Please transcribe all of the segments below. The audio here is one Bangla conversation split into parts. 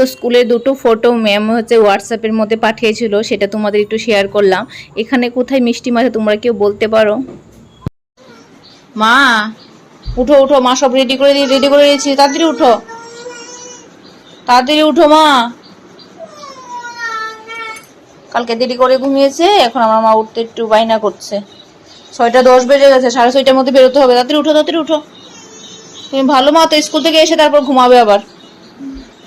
তো স্কুলে দুটো ফটো ম্যাম হচ্ছে হোয়াটসঅ্যাপের মধ্যে পাঠিয়েছিল, সেটা তোমাদের একটু শেয়ার করলাম। এখানে কোথায় মিষ্টি মাছে তোমরা কেউ বলতে পারো? মা, উঠো উঠো, মা, সব রেডি করে দিয়ে রেডি করে দিয়েছি, তাড়াতাড়ি উঠো। তাড়াতাড়ি উঠো, মা। কালকে দেরি করে ঘুমিয়েছে, এখন আমার মা উঠতে একটু বাইনা করছে। ছয়টা দশ বেজে গেছে, সাড়ে ছয়টার মধ্যে বেরোতে হবে। তাড়াতাড়ি উঠো তাড়াতাড়ি উঠো। তুমি ভালো মা, তো স্কুল থেকে এসে তারপর ঘুমাবে আবার।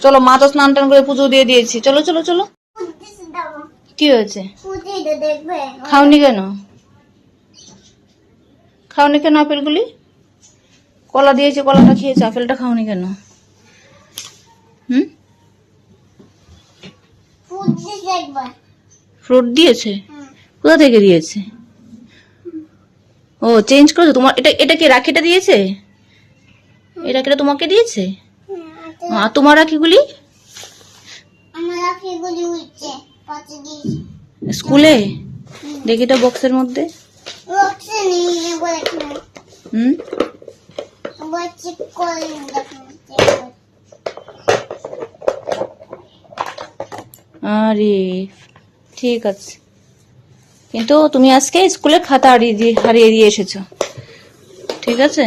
চলো মা তো স্নান টান করে পুজো দিয়ে দিয়েছি। চলো চলো চলো। কি হয়েছে? খাওনি কেন? খাওনি কেন আপেলগুলি? কলা দিয়েছে, কলাটা খেয়েছে, আপেলটা খাওনি কেন? হুম? ফ্রুট দিয়েছে? কোথা থেকে দিয়েছে? ও চেঞ্জ করেছ? তোমার, এটা এটা কি, রাখিটা দিয়েছে? এটা কিটা তোমাকে দিয়েছে? তোমার দিয়ে স্কুলে? দেখি এটা বক্সের মধ্যে। হুম? আরে ঠিক আছে। কিন্তু তুমি আজকে স্কুলে খাতা হারিয়ে দিয়ে হারিয়ে দিয়ে এসেছ। ঠিক আছে।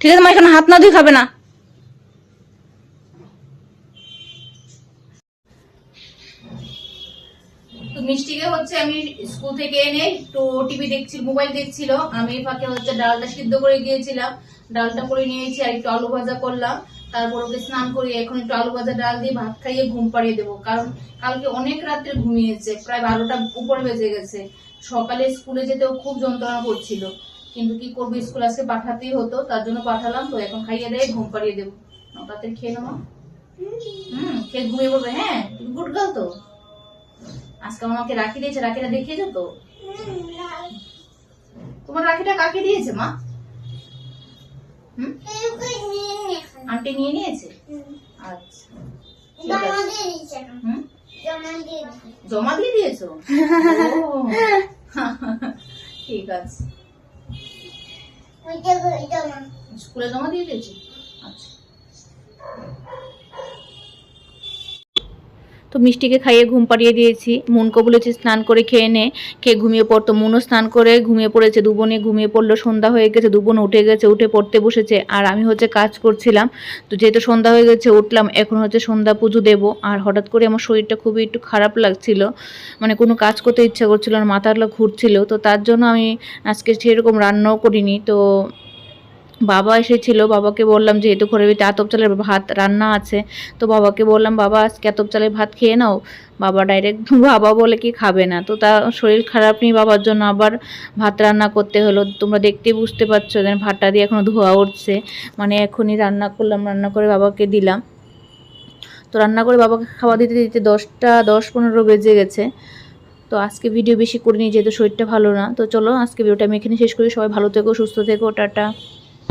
ঠিক আছে মা এখানে হাত না ধুয়ে খাবে না। মিষ্টিকে হচ্ছে আমি স্কুল থেকে এনে একটু টিভি দেখছি, মোবাইল দেখছিল। আমি ফাঁকে হচ্ছে ডালটা সিদ্ধ করে গিয়েছিলাম। ডালটা করে নিয়েছি আর একটু আলু ভাজা করলাম। তারপর ওকে স্নান করিয়ে এখন একটু আলু ভাজা ডাল দিয়ে ভাত খাইয়ে ঘুম পাড়িয়ে দেবো। কারণ কালকে অনেক রাত্রে ঘুমিয়েছে, প্রায় বারোটা উপরে বেজে গেছে। সকালে স্কুলে যেতেও খুব যন্ত্রণা করছিল। কিন্তু কি করব, স্কুল আজকে পাঠাতেই হতো, তার জন্য পাঠালাম। তো এখন খাইয়ে দেয়, ঘুম পাড়িয়ে দেবো। তাড়াতাড়ি খেয়ে নেব হুম, খেয়ে ঘুমিয়ে পড়বে হ্যাঁ? গুড গার্ল তো? আজকে আমাকে রাখি দিয়েছে রাখিটা দেখিয়েছো তো? তোমার রাখিটা কাকে দিয়েছে মা? আন্টি নিয়ে নিয়েছে? আচ্ছা জমা দিয়ে দিয়েছ ঠিক আছে। স্কুলে জমা দিয়ে দিয়েছি? আচ্ছা। তো মিষ্টিকে খাইয়ে ঘুম পাড়িয়ে দিয়েছি। মুনকে বলেছি স্নান করে খেয়ে নে। খেয়ে ঘুমিয়ে পড়তো? মুনও স্নান করে ঘুমিয়ে পড়েছে। দুবনে ঘুমিয়ে পড়ল। সন্ধ্যা হয়ে গেছে। দুবন উঠে গেছে। উঠে পড়তে বসেছে। আর আমি হচ্ছে কাজ করছিলাম। তো যেহেতু সন্ধ্যা হয়ে গেছে, উঠলাম। এখন হচ্ছে সন্ধ্যা পুজো দেবো। আর হঠাৎ করে আমার শরীরটা খুবই একটু খারাপ লাগছিল। মানে কোনো কাজ করতে ইচ্ছা করছিল না। মাথাটা ঘুরছিল। তো তার জন্য আমি আজকে সেরকম রান্নাও করিনি। তো বাবা এসেছিল, বাবাকে বললাম যে এতো ঘরে ভিতরে আতপ চালের ভাত রান্না আছে। তো বাবাকে বললাম, বাবা, আজকে আতপ চালের ভাত খেয়ে নাও। বাবা ডাইরেক্ট বাবা বলে কি খাবে না। তো তার শরীর খারাপ নেই বাবার জন্য, আবার ভাত রান্না করতে হলো। তোমরা দেখতেই বুঝতে পারছ ভাতটা দিয়ে এখনও ধোয়া উঠছে। মানে এখনই রান্না করলাম, রান্না করে বাবাকে দিলাম। তো রান্না করে বাবাকে খাওয়া দিতে দিতে দশটা, দশ পনেরো বেজে গেছে। তো আজকে ভিডিও বেশি করিনি, যেহেতু শরীরটা ভালো না। তো চলো আজকে ভিডিওটা আমি এখানে শেষ করি। সবাই ভালো থেকো, সুস্থ থেকো, টাটা।